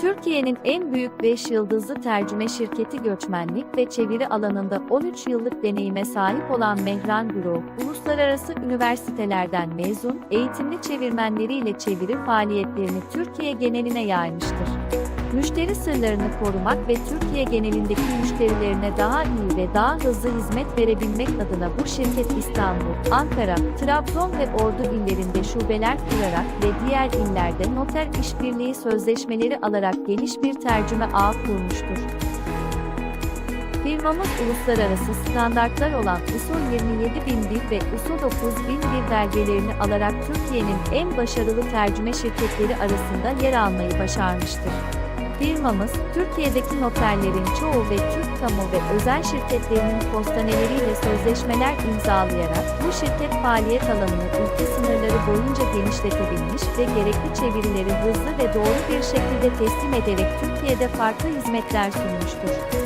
Türkiye'nin en büyük 5 yıldızlı tercüme şirketi göçmenlik ve çeviri alanında 13 yıllık deneyime sahip olan Mehran Group, uluslararası üniversitelerden mezun, eğitimli çevirmenleriyle çeviri faaliyetlerini Türkiye geneline yaymıştır. Müşteri sırlarını korumak ve Türkiye genelindeki müşterilerine daha iyi ve daha hızlı hizmet verebilmek adına bu şirket İstanbul, Ankara, Trabzon ve Ordu illerinde şubeler kurarak ve diğer illerde noter işbirliği sözleşmeleri alarak geniş bir tercüme ağı kurmuştur. Firmamız uluslararası standartlar olan ISO 27001 ve ISO 9001 belgelerini alarak Türkiye'nin en başarılı tercüme şirketleri arasında yer almayı başarmıştır. Firmamız, Türkiye'deki noterlerin çoğu ve Türk kamu ve özel şirketlerinin postaneleriyle sözleşmeler imzalayarak bu şirket faaliyet alanını ülke sınırları boyunca genişletebilmiş ve gerekli çevirileri hızlı ve doğru bir şekilde teslim ederek Türkiye'de farklı hizmetler sunmuştur.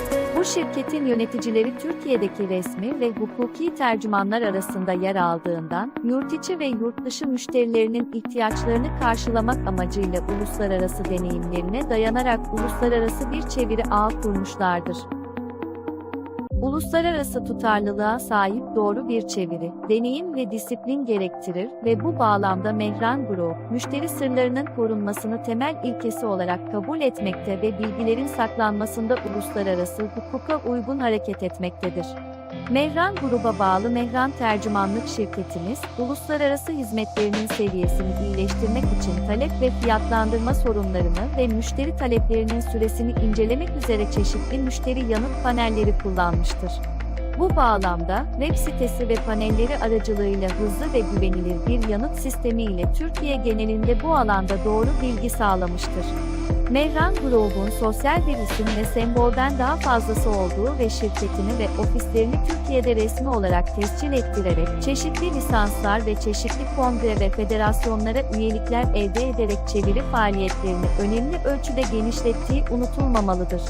Bu şirketin yöneticileri Türkiye'deki resmi ve hukuki tercümanlar arasında yer aldığından, yurt içi ve yurt dışı müşterilerinin ihtiyaçlarını karşılamak amacıyla uluslararası deneyimlerine dayanarak uluslararası bir çeviri ağı kurmuşlardır. Uluslararası tutarlılığa sahip doğru bir çeviri, deneyim ve disiplin gerektirir ve bu bağlamda Mehran Group, müşteri sırlarının korunmasını temel ilkesi olarak kabul etmekte ve bilgilerin saklanmasında uluslararası hukuka uygun hareket etmektedir. Mehran Grup'a bağlı Mehran Tercümanlık Şirketimiz, uluslararası hizmetlerinin seviyesini iyileştirmek için talep ve fiyatlandırma sorunlarını ve müşteri taleplerinin süresini incelemek üzere çeşitli müşteri yanıt panelleri kullanmıştır. Bu bağlamda, web sitesi ve panelleri aracılığıyla hızlı ve güvenilir bir yanıt sistemi ile Türkiye genelinde bu alanda doğru bilgi sağlamıştır. Mehran Group'un sosyal bir isim ve sembolden daha fazlası olduğu ve şirketini ve ofislerini Türkiye'de resmi olarak tescil ettirerek, çeşitli lisanslar ve çeşitli kongre ve federasyonlara üyelikler elde ederek çeviri faaliyetlerini önemli ölçüde genişlettiği unutulmamalıdır.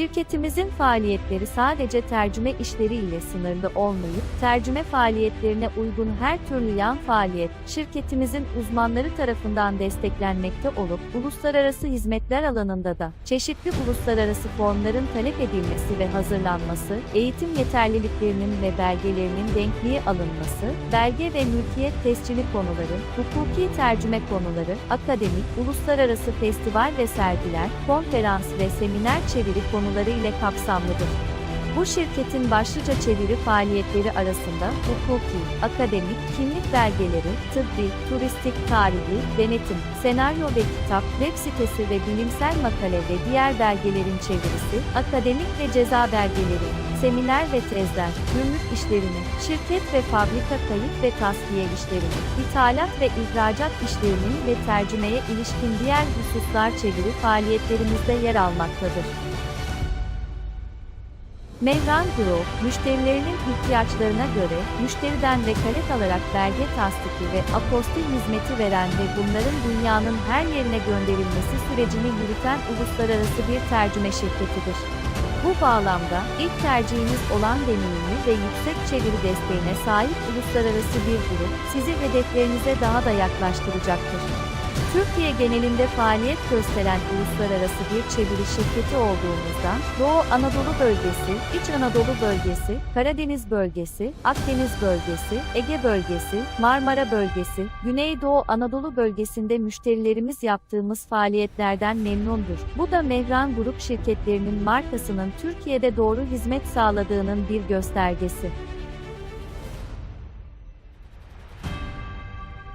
Şirketimizin faaliyetleri sadece tercüme işleri ile sınırlı olmayıp, tercüme faaliyetlerine uygun her türlü yan faaliyet, şirketimizin uzmanları tarafından desteklenmekte olup, uluslararası hizmetler alanında da, çeşitli uluslararası formların talep edilmesi ve hazırlanması, eğitim yeterliliklerinin ve belgelerinin denkliğe alınması, belge ve mülkiyet tescili konuları, hukuki tercüme konuları, akademik, uluslararası festival ve sergiler, konferans ve seminer çeviri konuları ile kapsamlıdır. Bu şirketin başlıca çeviri faaliyetleri arasında hukuki, akademik, kimlik belgeleri, tıbbi, turistik, tarihi, denetim, senaryo ve kitap, web sitesi ve bilimsel makale ve diğer belgelerin çevirisi, akademik ve ceza belgeleri, seminer ve tezler, gümrük işlerini, şirket ve fabrika kayıt ve tasfiye işlerini, ithalat ve ihracat işlerinin ve tercümeye ilişkin diğer hususlar çeviri faaliyetlerimizde yer almaktadır. Mehran Group, müşterilerinin ihtiyaçlarına göre, müşteriden vekalet alarak belge tasdiki ve apostil hizmeti veren ve bunların dünyanın her yerine gönderilmesi sürecini yürüten uluslararası bir tercüme şirketidir. Bu bağlamda, ilk tercihiniz olan deneyimli ve yüksek çeviri desteğine sahip uluslararası bir grup, sizi hedeflerinize daha da yaklaştıracaktır. Türkiye genelinde faaliyet gösteren uluslararası bir çeviri şirketi olduğumuzdan, Doğu Anadolu bölgesi, İç Anadolu bölgesi, Karadeniz bölgesi, Akdeniz bölgesi, Ege bölgesi, Marmara bölgesi, Güneydoğu Anadolu bölgesinde müşterilerimiz yaptığımız faaliyetlerden memnundur. Bu da Mehran Grup şirketlerinin markasının Türkiye'de doğru hizmet sağladığının bir göstergesi.